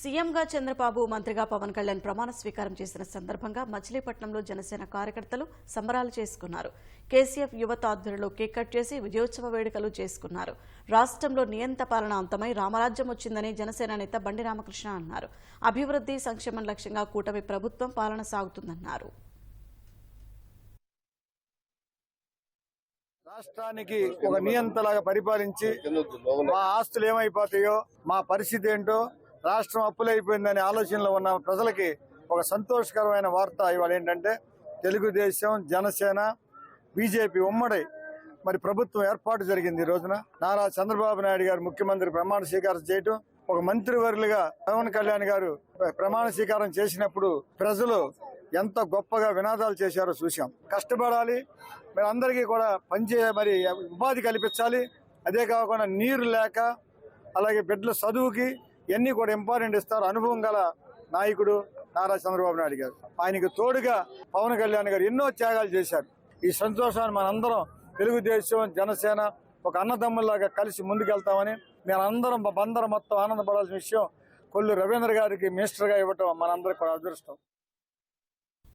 సీఎంగా చంద్రబాబు మంత్రిగా పవన్ కళ్యాణ్ ప్రమాణ స్వీకారం చేసిన సందర్భంగా మచిలీపట్నంలో జనసేన కార్యకర్తలు సంబరాలు చేసుకున్నారు. కేసీఎఫ్ యువత ఆధ్వర్యంలో కేక్ కట్ చేసి విజయోత్సవ వేడుకలు చేసుకున్నారు. రాష్ట్రంలో నియంత పాలన అంతమై రామరాజ్యం వచ్చిందని జనసేన నేత బండి రామకృష్ణ అన్నారు. అభివృద్ధి సంక్షేమం లక్ష్యంగా కూటమి ప్రభుత్వం పాలన సాగుతుందన్నారు. రాష్ట్రానికి ఒక నియంతలాగా పరిపాలించి మా ఆస్తులు ఏమైపోతాయో మా పరిస్థితి ఏంటో రాష్ట్రం అప్పులైపోయిందనే ఆలోచనలో ఉన్న ప్రజలకి ఒక సంతోషకరమైన వార్త ఇవాళ ఏంటంటే తెలుగుదేశం జనసేన బీజేపీ ఉమ్మడి మరి ప్రభుత్వం ఏర్పాటు జరిగింది ఈ రోజున. నారా చంద్రబాబు నాయుడు గారు ముఖ్యమంత్రి ప్రమాణ స్వీకారం చేయటం ఒక మంత్రివర్యులుగా పవన్ కళ్యాణ్ గారు ప్రమాణ స్వీకారం చేసినప్పుడు ప్రజలు ఎంత గొప్పగా వినాదాలు చేశారో చూశాం. కష్టపడాలి మరి అందరికీ కూడా పనిచే మరి ఉపాధి కల్పించాలి. అదే కాకుండా నీరు లేక అలాగే బిడ్డల చదువుకి ఇవన్నీ కూడా ఇంపార్టెంట్ ఇస్తారు. అనుభవం గల నాయకుడు నారా చంద్రబాబు నాయుడు గారు. ఆయనకు తోడుగా పవన్ కళ్యాణ్ గారు ఎన్నో త్యాగాలు చేశారు. ఈ సంతోషాన్ని మనందరం తెలుగుదేశం జనసేన ఒక అన్నదమ్ముల్లాగా కలిసి ముందుకెళ్తామని మేమందరం బందరం మొత్తం ఆనందపడాల్సిన విషయం కొల్లు రవీంద్ర గారికి మినిస్టర్గా ఇవ్వటం మనందరికీ కూడా అదృష్టం.